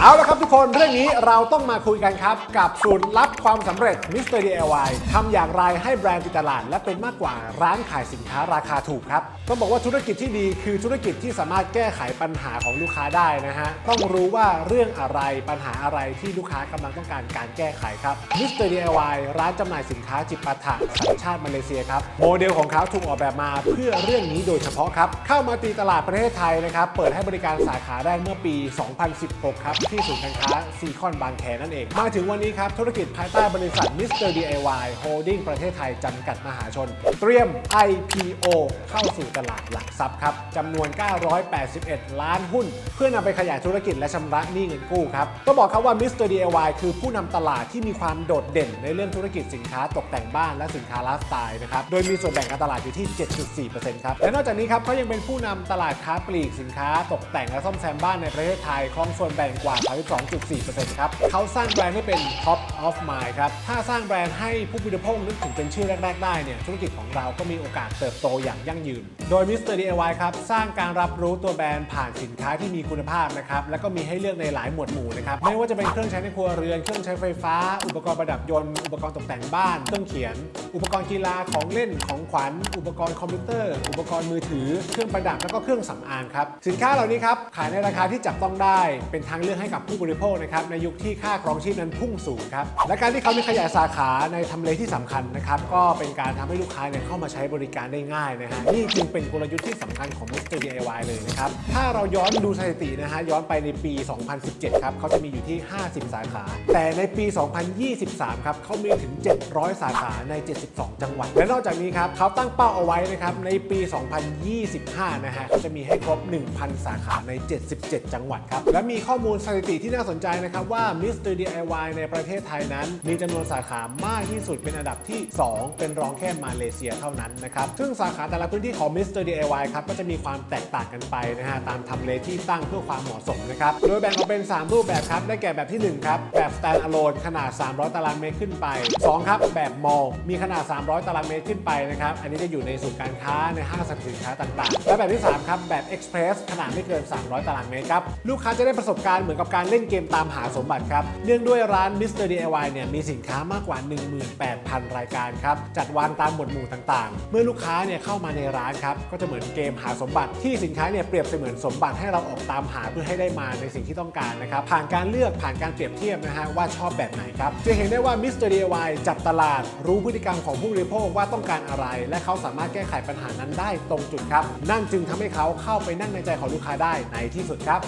เอาละครับทุก คนเรื่องนี้เราต้องมาคุยกันครับ กับสูตรลับความสำเร็จ Mr. DIY ทำอย่างไรให้แบรนด์ติดตลาด และเป็นมากกว่าร้านขายสินค้าราคาถูกครับ ต้องบอกว่าธุรกิจที่ดีคือธุรกิจที่สามารถแก้ไขปัญหาของลูกค้าได้นะฮะ ต้องรู้ว่าเรื่องอะไรปัญหาอะไรที่ลูกค้ากำลังต้องการการแก้ไขครับ Mr. DIY ร้านจำหน่ายสินค้าจิปาถะสัญชาติมาเลเซียครับโมเดลของเขาถูกออกแบบมาเพื่อเรื่องนี้โดยเฉพาะครับเข้ามาตีตลาดประเทศไทยนะครับเปิดให้บริการสาขาได้เมื่อปี 2016 ครับที่ศูนย์การค้าซีคอนบางแคนั่นเอง มาถึงวันนี้ครับ ธุรกิจภายใต้บริษัท Mr. DIY Holding ประเทศไทยจำกัดมหาชน เตรียม IPO เข้าสู่ตลาดหลักทรัพย์ครับจำนวน 981 ล้านหุ้น เพื่อนำไปขยายธุรกิจและชำระหนี้เงินกู้ครับต้องบอกครับว่า Mr. DIY คือผู้นำตลาดที่มีความโดดเด่นในเรื่องธุรกิจสินค้าตกแต่งบ้านและสินค้าไลฟ์สไตล์นะครับโดยมีส่วนแบ่งการตลาดอยู่ที่ 7.4%ครับและนอกจากนี้ครับเขายังเป็นผู้นำตลาดค้าปลีกสินค้า ตกแต่งและซ่อมแซมบ้านในประเทศไทยครองส่วนแบ่งกว่า2.4%ครับเขาสร้างแบรนด์ให้เป็น Top of Mind ครับ ถ้าสร้างแบรนด์ให้ผู้บริโภคนึกถึงเป็นชื่อแรก ๆ ได้เนี่ยธุรกิจของเราก็มีโอกาสเติบโตอย่างยั่งยืน โดย Mr. DIY ครับ สร้างการรับรู้ตัวแบรนด์ผ่านสินค้าที่มีคุณภาพนะครับแล้วก็มีให้เลือกในหลายหมวดหมู่นะครับไม่ว่าจะเป็นเครื่องใช้ในครัวเรือนเครื่องใช้ไฟฟ้า อุปกรณ์ประดับยนต์อุปกรณ์ตกแต่งบ้านเครื่องเขียน อุปกรณ์กีฬาของเล่นของขวัญ อุปกรณ์คอมพิวเตอร์ อุปกรณ์มือถือ เครื่องประดับแล้วก็เครื่องสำอางครับสินค้าเหล่านี้ครับขายในราคาที่จับต้องได้เป็นทางเลือกให้กับผู้บริโภคนะครับในยุคที่ค่าครองชีพนั้นพุ่งสูงครับและการที่เขามีขยายสาขาในทำเลที่สำคัญนะครับก็เป็นการทำให้ลูกค้าเนี่ยเข้ามาใช้บริการได้ง่ายนะฮะนี่จึงเป็นกลยุทธ์ที่สำคัญของ Mr. DIY เลยนะครับถ้าเราย้อนดูสถิตินะฮะย้อนไปในปี 2017 ครับเขาจะมีอยู่ที่ 50 สาขา แต่ในปี 2023 ครับเขามีถึง 700 สาขาใน 72 จังหวัด และนอกจากนี้ครับเขาตั้งเป้าเอาไว้นะครับในปี 2025 นะฮะเขาจะมีให้ครบ 1,000 สาขาใน 77 จังหวัดครับและมีข้อมูลสถิติที่น่าสนสนใจนะครับว่า Mr. DIY ในประเทศไทยนั้น มีจำนวนสาขามากที่สุดเป็นอันดับที่ 2 เป็นรองแค่มาเลเซียเท่านั้นนะครับ ซึ่งสาขาแต่ละพื้นที่ของ Mr. DIY ครับก็จะมีความแตกต่างกันไปนะฮะตามทำเลที่ตั้งเพื่อความเหมาะสมนะครับ โดยแบ่งออกเป็น 3 รูปแบบครับได้แก่แบบทีหนึ่1 ครับ แบบ stand alone ขนาด 300 ตารางเมตรขึ้นไป 2 ครับ แบบ mall มีขนาด 300 ตารางเมตรขึ้นไปนะครับอันนี้จะอยู่ในศูนย์การค้าในห้างสรรพสินค้าต่างๆ และแบบที่ 3 ครับแบบ express ขนาดไม่เกิน 300 ตารางเมตรครับลูกค้าจะได้ประสบการณ์เหมือนกับการเล่นเกมตามหาสมบัติครับ เนื่องด้วยร้าน Mr. DIY เนี่ยมีสินค้ามากกว่า 18,000 รายการครับ จัดวางตามหมวดหมู่ต่างๆ เมื่อลูกค้าเนี่ยเข้ามาในร้านครับ ก็จะเหมือนเกมหาสมบัติที่สินค้าเนี่ยเปรียบเสมือนสมบัติให้เราออกตามหาเพื่อให้ได้มาในสิ่งที่ต้องการนะครับ ผ่านการเลือกผ่านการเปรียบเทียบนะฮะว่าชอบแบบไหนครับ จะเห็นได้ว่า Mr. DIY จับตลาด รู้พฤติกรรมของผู้บริโภคว่าต้องการอะไร และเขาสามารถแก้ไขปัญหานั้นได้ตรงจุดครับ นั่นจึงทำให้เขาเข้าไปนั่งในใจของลูกค้าได้ในที่สุดครับ